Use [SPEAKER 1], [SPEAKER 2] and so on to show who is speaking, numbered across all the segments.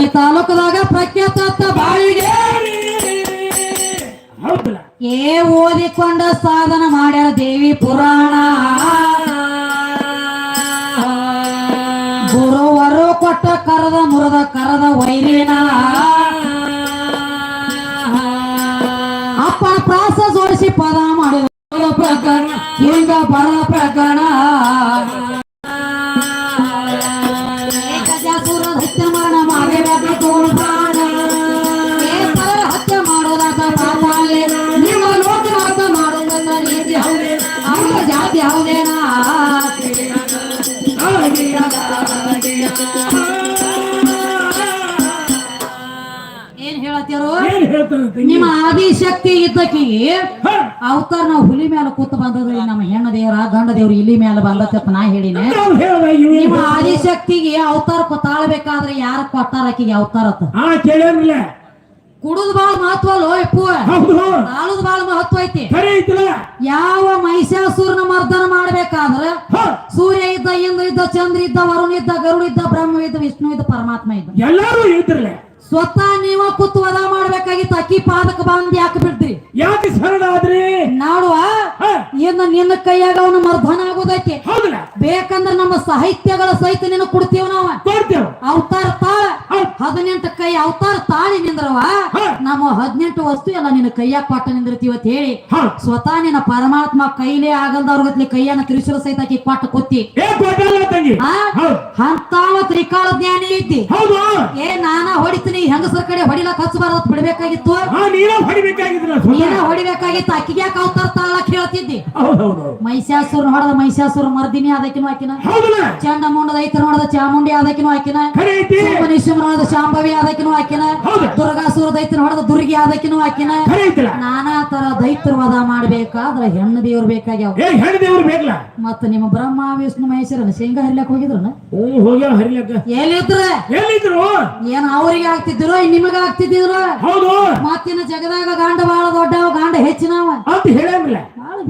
[SPEAKER 1] ಅಥಣಿ ತಾಲೂಕದಾಗ ಪ್ರಖ್ಯಾತ ಬಾಳಿಗೆ. ಏ ಓದಿಕೊಂಡ ಸಾಧನ ಮಾಡ್ಯಾರ ದೇವಿ ಪುರಾಣ. ಗುರುವರು ಕೊಟ್ಟ ಕರದ ಮುರದ ಕರದ ವೈರಿನ. ಅಪ್ಪನ ಪ್ರಾಸ ಜೋಡಿಸಿ ಪದ ಮಾಡಿದ ಪ್ರಕರಣ ಹಿಂಗ ಬರ ಪ್ರಕರಣ. ಹೇಳತ್ತೀರು
[SPEAKER 2] ಏನ್
[SPEAKER 1] ನಿಮ್ಮ ಆದಿಶಕ್ತಿ ಇದ್ದಕ್ಕಿಗೆ
[SPEAKER 2] ಹ,
[SPEAKER 1] ಅವತಾರ ನಾವು ಹುಲಿ ಮೇಲೆ ಕೂತ್ ಬಂದದ್ರಿ ನಮ್ಮ ಹೆಣ್ಣ ದೇವ್ರ ಗಂಡ ದೇವ್ರ ಇಲ್ಲಿ ಮೇಲೆ ಬಂದತ್ತೆ ನಾ ಹೇಳಿನಿ.
[SPEAKER 2] ನಾವ್ ಹೇಳ್ದ ಇವ್
[SPEAKER 1] ನಿಮ್ಮ ಆದಿಶಕ್ತಿಗೆ ಅವತಾರ ತಾಳ್ಬೇಕಾದ್ರೆ ಯಾರ ಕೊಟ್ಟಾರ ಆಕಿಗೆ ಅವತಾರ
[SPEAKER 2] ಕೇಳಿರ್ಲಿಲ್ಲ
[SPEAKER 1] ಕುಡುದ್ ಬಾಳ ಮಹತ್ವ ಅಲ್ಲೋ ಎಪ್ಪು
[SPEAKER 2] ಹೌದು.
[SPEAKER 1] ತಾಳುದ್ ಬಾಳ ಮಹತ್ವ ಐತಿ.
[SPEAKER 2] ಖರೆ ಐತಿಲ್ಲ?
[SPEAKER 1] ಯಾವ ಮಹಿಷಾಸುರನ ಮರ್ದನ ಮಾಡ್ಬೇಕಾದ್ರ
[SPEAKER 2] ಹ,
[SPEAKER 1] ಸೂರ್ಯ ಇದ್ದ ಇಂದ್ರ ಇದ್ದ ಚಂದ್ರ ಇದ್ದ ವರುಣ ಇದ್ದ ಗರುಡ ಇದ್ದ ಬ್ರಹ್ಮ ಇದ್ದ ವಿಷ್ಣು ಇದ್ದ ಪರಮಾತ್ಮ ಇದ್ದ.
[SPEAKER 2] ಎಲ್ಲಾರು ಇದ್ರಲ್ಲ.
[SPEAKER 1] ಸ್ವತಃ ನೀವ ಕೂತು ವದ ಮಾಡ್ಬೇಕಾಗಿತ್ತು ಅಕ್ಕಿ ಪಾದಕ ಬಂದ್ ಯಾಕೆ ಬಿಡ್ರಿ
[SPEAKER 2] ಯಾಕೆ ಶರಣ ಆದ್ರಿ?
[SPEAKER 1] ನಾಡುವ ಇನ್ನು ನಿನ್ನ ಕೈಯಾಗ ಅವನು ಮರ್ಧನ ಆಗೋದೈತಿ.
[SPEAKER 2] ಹೌದಲ್ಲ.
[SPEAKER 1] ಬೇಕಂದ್ರ ನಮ್ಮ ಸಾಹಿತ್ಯಗಳ ಸಹಿತ ನಿನ್ನ ಕೊಡ್ತೀವ ನಾವ?
[SPEAKER 2] ಕೊಡ್ತೇವ.
[SPEAKER 1] ಅವತಾರ ತಾಳ.
[SPEAKER 2] ಹೌದ್.
[SPEAKER 1] ಹದಿನೆಂಟು ಕೈ ಅವತಾರ ತಾಳಿ ನಿಂದ್ರವ. ನಮ್ಮ ಹದಿನೆಂಟು ವಸ್ತು ಎಲ್ಲ ನಿನ್ನ ಕೈಯಾಗ ಪಾಠ ನಿಂದಿರ್ತೀವ ಅಂತ ಹೇಳಿ. ಸ್ವತಃ ನಿನ್ನ ಪರಮಾತ್ಮ ಕೈಲೇ ಆಗಲ್ದವ್ರಗತ್ಲಿ ಕೈಯನ್ನ ತ್ರಿಶೂಲ ಸಹಿತ ಆಕಿ ಪಾಠ ಕೊತ್ತಿ
[SPEAKER 2] ಏ
[SPEAKER 1] ತ್ರಿಕಾಲ ಜ್ಞಾನಿ ಐತಿ
[SPEAKER 2] ಹೌದು.
[SPEAKER 1] ಏ ನಾನ ಹೊಡಿತೀನಿ ಹೆಂಗಸರ ಕಡೆ ಹೊಡಿಲಕ್ ಹಚ್ಚಬಾರದ್ ಬಿಡ್ಬೇಕಾಗಿತ್ತು
[SPEAKER 2] ಹಾ ನೀನ
[SPEAKER 1] ಹೊಡಿಬೇಕಾಗಿತ್ತು ಅಕ್ಕಿಗೆ ಯಾಕೆ ಅವತಾರ ತಾಳಕ್ ಹೇಳ್ತಿದ್ದಿ
[SPEAKER 2] ಹೌದು ಹೌದು ಹೌದು
[SPEAKER 1] ಮೈಸಾಸುರ ಹೊಡೆದ ಮೈಸಾಸುರ ಮರ್ದಿನಿ ಅದಕ್ಕಿನೂ ಆಕಿನ.
[SPEAKER 2] ಹೌದಲ್ಲ.
[SPEAKER 1] ದೈತ್ಯ ನೋಡದ ಚಾಮುಂಡಿ ಅದಕ್ಕಿನೂ ಆಕಿನ.
[SPEAKER 2] ಐತಿ.
[SPEAKER 1] ನೋಡದ ಶಾಂಭವಿ ಅದಕ್ಕಿನೂ ಆಕಿನ.
[SPEAKER 2] ಹೌದು.
[SPEAKER 1] ದುರ್ಗಾಸುರ ದೈತ್ಯ ಹೊಡೆದ ದುರ್ಗಿ ಅದಕ್ಕಿನೂ ಆಕಿನ. ನಾನಾ ತರ ದೈತ್ಯರ ವಧ ಮಾಡ್ಬೇಕಾದ್ರ ಹೆಣ್ಣು ದೇವ್ರು ಬೇಕಾಗ್ಯಾವ.
[SPEAKER 2] ಹೆಣ್ಣು ದೇವ್ರು ಬೇಕಲ್ಲ?
[SPEAKER 1] ಮತ್ತ ನಿಮ್ಮ ಬ್ರಹ್ಮ ವಿಷ್ಣು ಮಹೇಶ್ವರನ ಶೇಂಗಾ ಹರಿಲಕ್
[SPEAKER 2] ಹೋಗ್ಯಾವ ಹರಿಲಕ್ಕ.
[SPEAKER 1] ಎಲ್ಲಿದ್ರ?
[SPEAKER 2] ಎಲ್ಲಿದ್ರು?
[SPEAKER 1] ಏನ್ ಅವ್ರಿಗೆ ಆಗ್ತಿದ್ರು ನಿಮಗ ಆಗ್ತಿದ್ರು
[SPEAKER 2] ಹೌದು.
[SPEAKER 1] ಮತ್ತಿನ ಜಗದಾಗ ಗಾಂಡ ಬಾಳ ದೊಡ್ಡವ ಗಾಂಡ ಹೆಚ್ಚಿನವ.
[SPEAKER 2] ಅಂತ ಹೇಳಂಗಿಲ್ಲ.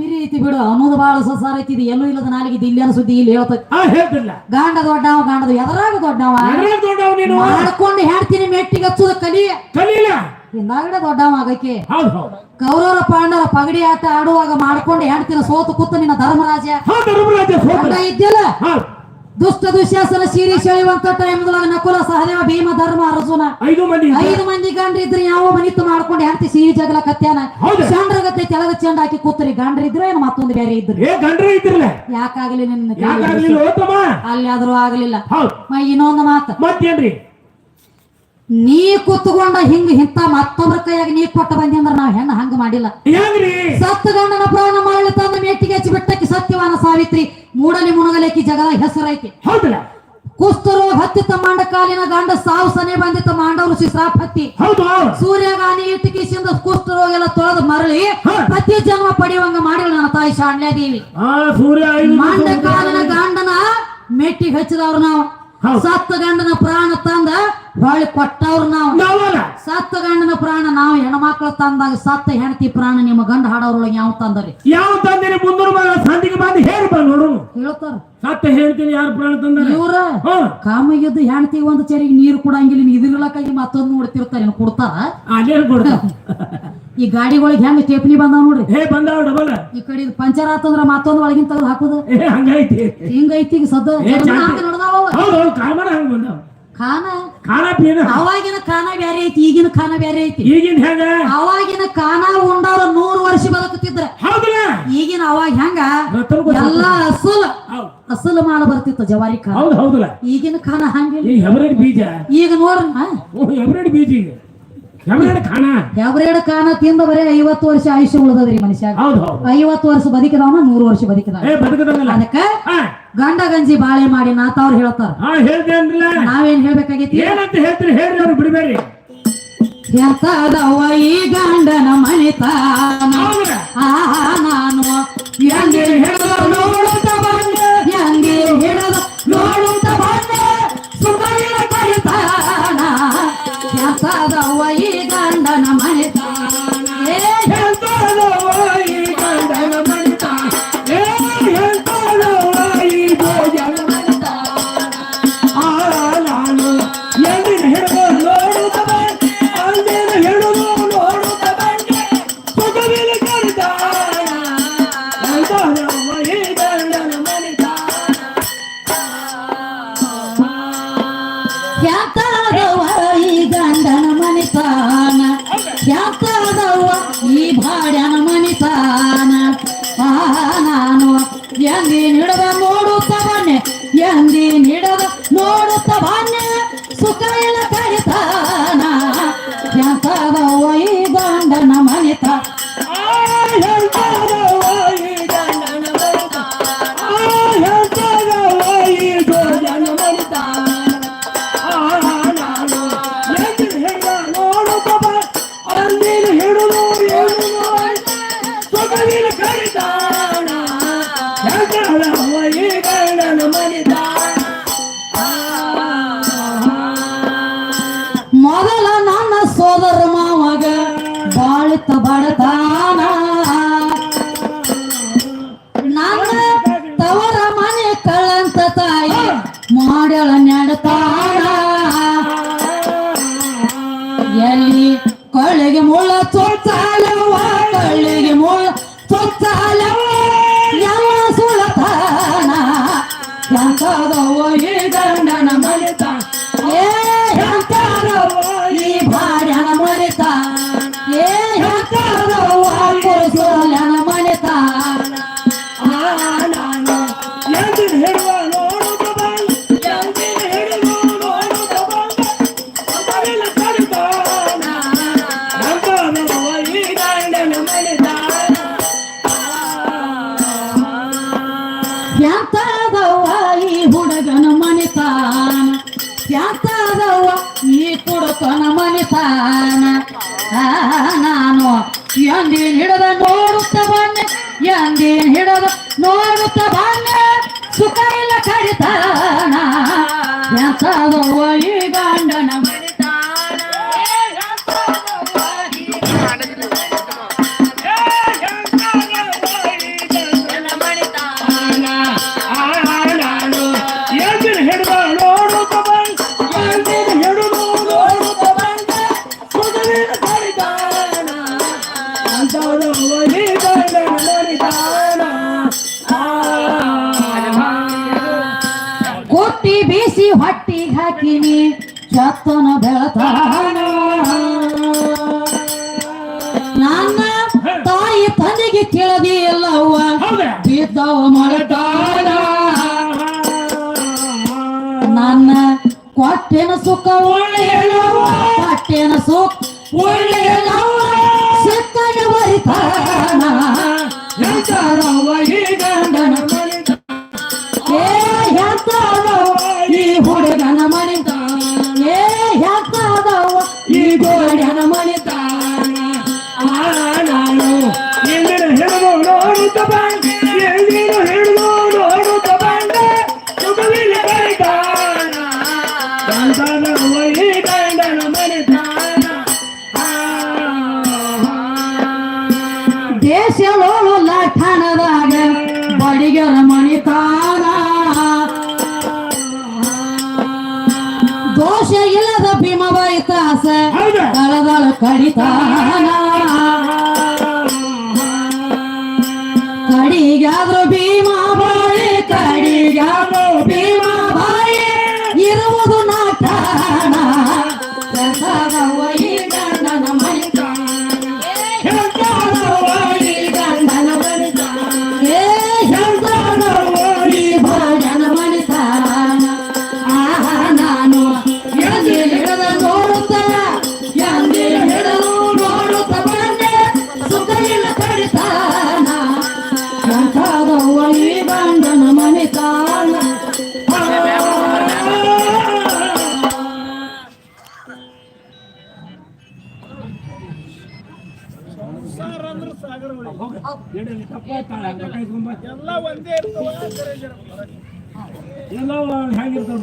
[SPEAKER 1] ಬಿರಿ ಐತಿ ಬಿಡು ಅನ್ನೋದು ಬಾಳ ಸಸಾರ ಐತಿ ಇದು ಎಲ್ಲೂ ಇಲ್ಲದ ನಾಲಿಗೆ ಇಲ್ಲಿ ಅನ್ನೋ ಸುದ್ದಿ ಇಲ್ಲಿ ಹೇಳ್ತೈತಿ
[SPEAKER 2] ಹೇಳ್ತಿಲ್ಲ.
[SPEAKER 1] ಗಾಂಡ ದೊಡ್ಡವ ಗಾಂಡದ ಎದರಾಗ ದೊಡ್ಡವ?
[SPEAKER 2] ಯಾರ ದೊಡ್ಡವ ನೀನು?
[SPEAKER 1] ಮಾಡ್ಕೊಂಡು ಹೇಳ್ತೀನಿ ಮೆಟ್ಟಿಗೆ ಹಚ್ಚುದ ಕಲಿ.
[SPEAKER 2] ಕಲೀಲ.
[SPEAKER 1] ಹಿಂದಾಗಡೆ ದೊಡ್ಡವ ಆಗಕ್ಕೆ
[SPEAKER 2] ಹೌದು ಹೌದು.
[SPEAKER 1] ಕೌರವರ ಪಾಂಡವರ ಪಗಡಿ ಆಟ ಆಡುವಾಗ ಮಾಡ್ಕೊಂಡು ಹೇಳ್ತೀನಿ ಸೋತು ಕೂತ ನಿನ್ನ ಧರ್ಮರಾಜ
[SPEAKER 2] ಹಾ ಧರ್ಮರಾಜ
[SPEAKER 1] ಇದ್ದಿಲ್ಲ ದುಷ್ಟ ದುಶ್ಯಾಸನ ಸೀರಿ ಸೆಳೆಯುವಂತ ಟೈಮ್ದೊಳಗ ನಕುಲ ಸಹದೇವ ಭೀಮ ಧರ್ಮ ಅರ್ಜುನ
[SPEAKER 2] ಐದು ಮಂದಿ.
[SPEAKER 1] ಐದು ಮಂದಿ ಗಂಡ್ರ ಇದ್ರೆ ಯಾವ ಮನಿತ್ತು ಮಾಡ್ಕೊಂಡು ಹೆಂಡತಿ ಸಿಹಿ ಜಗಲ ಕತ್ಯಾನ. ಚಂಡ್ರಗತ್ತೆ ತೆಳಗ ಚಂಡ ಹಾಕಿ ಕೂತ್ರಿ. ಗಂಡ್ರ ಇದ್ರೆ ಏನು ಮತ್ತೊಂದು ಬೇರೆ ಇದ್ರು?
[SPEAKER 2] ಏ ಗಂಡ್ರ ಇದ್ರಲ್ಲ?
[SPEAKER 1] ಯಾಕಾಗಲಿ ನಿನ್ನ ಅಲ್ಲಿ ಆದ್ರೂ ಆಗಲಿಲ್ಲ. ಇನ್ನೊಂದು ಮಾತು.
[SPEAKER 2] ಮತ್ತೇನ್ರಿ?
[SPEAKER 1] ನೀ ಕೂತ್ಕೊಂಡ ಹಿಂಗ ಹಿಂತ ಮತ್ತೊಬ್ರ ಕೈಯಾಗಿ ನೀ ಕೊಟ್ಟ ಬಂದಿ ಅಂದ್ರ ನಾವ್ ಹೆಣ್ಣ ಹಂಗ ಮಾಡಿಲ್ಲ. ಸತ್ತ ಗಂಡನ ಪ್ರಾಣ ಮಾಡಲಿ ತಂದ ಮೇಟಿಗೆ ಹಚ್ಚಿ ಬಿಟ್ಟಕ್ಕೆ ಸತ್ಯವಾನ ಸಾವಿತ್ರಿ. ಮೂಡಲಿ ಮುಣಗಲೇಕಿ ಜಗದ ಹೆಸರೈತಿ
[SPEAKER 2] ಹೌದಲ್ಲ.
[SPEAKER 1] ಹತ್ತಿ ಹತ್ತಿತ್ತ ಮಾಂಡ ಕಾಲಿನ ಗಂಡ ಸಾವು ಸನೆ ಬಂದಿತ್ತ ಮಾಂಡವರು ಶಿಶ್ರಾಪ್ ಶ್ರಾಪ್ ಹತ್ತಿ.
[SPEAKER 2] ಹೌದು
[SPEAKER 1] ಸೂರ್ಯಗಾನಿ ಇಟ್ಟಿಕಿಸಿಂದ ಕುಸ್ತರು ಎಲ್ಲ ತೊಳೆದು ಮರಳಿ. ಪ್ರತಿ ಜನ್ಮ ಪಡೆಯುವಂಗ ಮಾಡಿಲ್ಲ ನನ್ನ ತಾಯಿ
[SPEAKER 2] ಸೂರ್ಯ ಐದು
[SPEAKER 1] ಮಾಂಡ ಕಾಲಿನ ಗಂಡನ ಮೆಟ್ಟಿ ಹಚ್ಚಿದವ್ರು ನಾವು. ಸತ್ತ ಗಂಡನ ಪ್ರಾಣ ತಂದ ಹೊಳ್ಳಿ ಕೊಟ್ಟವ್ರು ನಾವು. ಸತ್ತ ಗಂಡನ ಪ್ರಾಣ ನಾವು ಹೆಣ್ಮಕ್ಳು ತಂದಾಗ ಸತ್ತ ಹೆಂಡತಿ ಪ್ರಾಣ ನಿಮ್ಮ ಗಂಡ ಹಾಡೋರೊಳಗೆ ಯಾವ ತಂದರಿ?
[SPEAKER 2] ಯಾವ ತಂದಿರಿ ಮುಂದೂರು ಮಗ ಸಂದಿಗೆ ಬಂದು ಹೇಳಿ ನೋಡು.
[SPEAKER 1] ಹೇಳ್ತಾರ.
[SPEAKER 2] ಸತ್ತ ಹೇಳ್ತೀನಿ ಯಾರು ಪ್ರಾಣ ತಂದ್ರೆ?
[SPEAKER 1] ಇವ್ರ ಕಾಮಗಿದ್ದು ಹೆಂಡತಿ ಒಂದು ಚರಿಗೆ ನೀರು ಕೊಡಂಗಿಲ್ಲ ಇದಿರ್ಲಕ್ಕಾಗಿ ಮತ್ತೊಂದು ನೋಡ್ತಿರ್ತಾರ. ಏನು ಕೊಡ್ತಾರ.
[SPEAKER 2] ಈ ಗಾಡಿ
[SPEAKER 1] ಈ ಗಾಡಿಗಳಿಗೆ ಹೆಂಗ್ ಸ್ಟೇಪ್ನಿ ಬಂದಾವ ನೋಡ್ರಿ?
[SPEAKER 2] ಹೇ ಬಂದಾವ ಡಬಲ್.
[SPEAKER 1] ಈ ಕಡೆ ಪಂಚರ್ ಆತಂದ್ರ ಮತ್ತೊಂದು ಒಳಗಿನ ತೆಗೆದು ಹಾಕುದು.
[SPEAKER 2] ಹಂಗೈತಿ.
[SPEAKER 1] ಹಿಂಗೈತಿ ಈಗ ಸದ್ದ
[SPEAKER 2] ಜಾಸ್ತಿ. ಹೌದು ಹೌದು ಕಾಮನ ಹಂಗ ಬಂದಾವ.
[SPEAKER 1] ಖಾನ
[SPEAKER 2] ಖಾನ ಪೀನ
[SPEAKER 1] ಅವಾಗಿನ ಖಾನ ಬ್ಯಾರೆ ಐತಿ ಈಗಿನ ಖಾನ ಬ್ಯಾರೆ ಐತಿ.
[SPEAKER 2] ಈಗಿನ ಹೆಂಗ?
[SPEAKER 1] ಅವಾಗಿನ ಖಾನ ಉಂಡವ್ರ ನೂರು ವರ್ಷ ಬದುಕುತ್ತಿದ್ರ. ಈಗಿನ ಅವಾಗ ಹೆಂಗ? ಎಲ್ಲ ಅಸಲ್. ಅಸಲ್ ಮಾಡ ಬರ್ತಿತ್ತು ಜವಾರಿ ಖಾನ
[SPEAKER 2] ಹೌದು ಹೌದಲ್ಲ
[SPEAKER 1] ಈಗಿನ ಖಾನ ಹಂಗಿಲ್ಲ.
[SPEAKER 2] ಈ ಹೆಬರೇಡ್ ಬೀಜ?
[SPEAKER 1] ಈಗ ನೋಡ್ರಿ
[SPEAKER 2] ಹೆಬರೇಡ್ ಬೀಜ ಈಗ. ಹೆಬ್ರೇಡ್ ಖಾನ
[SPEAKER 1] ತಿಂದ ಬರೇ ಐವತ್ತು ವರ್ಷ ಆಯುಷ್ಯ ಉಳ್ದದ್ರಿ ಮನುಷ್ಯ. ಐವತ್ತು ವರ್ಷ ಬದುಕಿದವನ ನೂರು ವರ್ಷ
[SPEAKER 2] ಬದುಕದಂಗಲ್ಲ
[SPEAKER 1] ಅದಕ್ಕ ಗಂಡ ಗಂಜಿ ಬಾಳೆ ಮಾಡಿ ನಾತವ್ರು ಹೇಳ್ತಾರ. ನಾವೇನ್ ಹೇಳ್ಬೇಕಾಗೈತಿ?
[SPEAKER 2] ಏನಂತ ಹೇಳ್ತೀರಿ ಹೇಳ್ರಿ ಅವ್ರು ಬಿಡಬೇಡಿ
[SPEAKER 1] ಎಂತದವ್ವ ಈ ಗಂಡನ ಆ ನಾನು ಎಂದಿ ನಿಡದ ನೋಡುತ್ತ
[SPEAKER 2] ಬನ್ನೆ
[SPEAKER 1] ಎಂದಿ ನಿಡದ ನೋಡುತ್ತ ಬನ್ನೆ ಸುಖ ಇಲ್ಲ ಕರಿತಾನ ಎಂತದ ಒಯ್ದಂಡ ನಮನಿತ ಸೋದರ ಮಾವಾಗ ಬಾಳಿತ ಬಡತಾನ. ನನ್ನ ತವರ ಮನೆ ಕಳಂತ ತಾಯಿ ಮಾಡಳ ನೆಡತಾನ. ಎಲ್ಲಿ ಕಳ್ಳಿಗೆ ಮುಳ್ಳ ಚೊಚ್ಚಾಲವ ಕಳ್ಳಿಗೆ ಮುಳ್ಳ ಚೊಚ್ಚಾಲವ್ವ, ಎಲ್ಲ ಸುಳತಾನ ಯಾಕದವ ಈ ಗಂಡನ ಮಲಿತ ಎಂದಿನ ಹಿಡದ ನೋಡುತ್ತ ಬನ್ನಿ ಸುಖ ಇಲ್ಲ ಕಡಿತಾನ. ಎಂತದೋ ಈ ಗಂಡನ ಹೊಟ್ಟಿಗೆ ಹಾಕಿನಿ ಚತ್ತನ ಬೆಳತಾನ ನನ್ನ ತಾಯಿ ತಂದೆಗೆ ಕೇಳದಿ ಎಲ್ಲವ್ವ ಬಿದ್ದವ ಮಳತಾನ ನನ್ನ ಕೊಟ್ಟೆನ ಸುಖ ಒಳ್ಳೆ ಕೊಟ್ಟೆನ ಸುಖ ಒಳ್ಳೆ ಸಿಕ್ಕನ ಬರಿತಾನ. ಎಂತರವ್ವ ಈ ಗಂಡನ ಏ ಲಠಣದಾಗ ಬಡಿಗರ ಮಣಿತಾನ ದೋಷ ಇಲ್ಲದ ಭೀಮ ಬೈತಾಸ
[SPEAKER 2] ಹೌದಾ?
[SPEAKER 1] ದಳದಳ ಕಡಿತಾನ.
[SPEAKER 2] ಎಲ್ಲ ಒಂದೇ ಹೆಂಗಿರ್ತಾವ್ರಿ